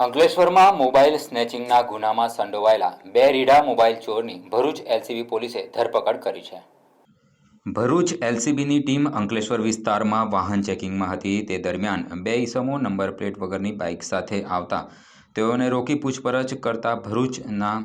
અંકલેશ્વરમાં મોબાઈલ સ્નેચિંગના ગુનામાં સંડોવાયેલા બે રીઢા મોબાઈલ ચોરની ભરૂચ એલસીબી પોલીસે ધરપકડ કરી છે. ભરૂચ એલસીબીની ટીમ અંકલેશ્વર વિસ્તારમાં વાહન ચેકિંગમાં હતી. તે દરમિયાન બે ઈસમો નંબર પ્લેટ વગરની બાઇક સાથે આવતા તેઓને રોકી પૂછપરછ કરતા ભરૂચના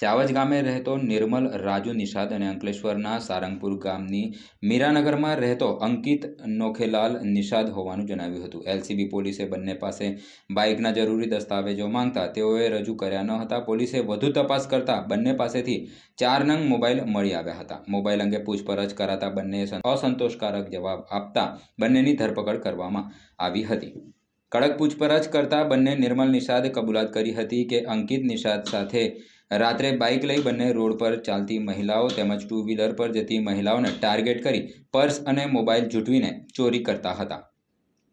ચાવજ ગામે રહેતો નિર્મલ રાજુ નિષાદ અને અંકલેશ્વરના સારંગપુર ગામની મીરાનગરમાં રહેતો અંકિત નોખેલાલ નિષાદ હોવાનું જણાવ્યું હતું. એલસીબી પોલીસે બંને પાસે બાઇકના જરૂરી દસ્તાવેજો માંગતા તેઓએ રજૂ કર્યા ન હતા. પોલીસે વધુ તપાસ કરતા બંને પાસેથી ચાર નંગ મોબાઈલ મળી આવ્યા હતા. મોબાઈલ અંગે પૂછપરછ કરાતા બંનેએ અસંતોષકારક જવાબ આપતા બંનેની ધરપકડ કરવામાં આવી હતી. કડક પૂછપરછ કરતા બંને નિર્મલ નિષાદ કબૂલાત કરી હતી કે અંકિત નિષાદ સાથે રાત્રે બાઇક લઈ બંને રોડ પર ચાલતી મહિલાઓ તેમજ ટુ વ્હીલર પર જતી મહિલાઓને ટાર્ગેટ કરી પર્સ અને મોબાઈલ જૂટવીને ચોરી કરતા હતા.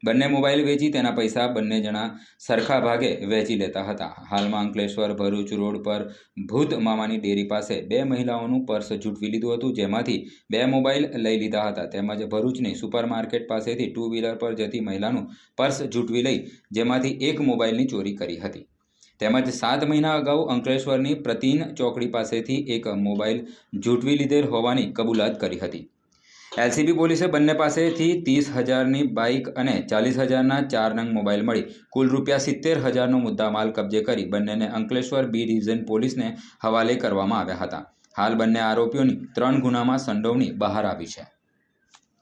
બંને મોબાઈલ વેચી તેના પૈસા બંને જણા સરખા ભાગે વહેંચી લેતા હતા. હાલમાં અંકલેશ્વર ભરૂચ રોડ પર ભૂત મામાની ડેરી પાસે બે મહિલાઓનું પર્સ જૂટવી લીધું હતું, જેમાંથી બે મોબાઈલ લઈ લીધા હતા. તેમજ ભરૂચની સુપરમાર્કેટ પાસેથી ટુ વ્હીલર પર જતી મહિલાનું પર્સ જૂટવી લઈ, જેમાંથી એક મોબાઈલની ચોરી કરી હતી. તેમજ સાત મહિના અગાઉ અંકલેશ્વરની પ્રતિન ચોકડી પાસેથી એક મોબાઈલ જૂટવી લીધેલ હોવાની કબૂલાત કરી હતી. એલસીબી પોલીસે બંને પાસેથી ત્રીસ હજારની બાઇક અને ચાલીસ હજારના ચાર નંગ મોબાઈલ મળી કુલ રૂપિયા સિત્તેર હજારનો મુદ્દામાલ કબજે કરી બંનેને અંકલેશ્વર બી ડિવિઝન પોલીસને હવાલે કરવામાં આવ્યા હતા. હાલ બંને આરોપીઓની ત્રણ ગુનામાં સંડોવણી બહાર આવી છે.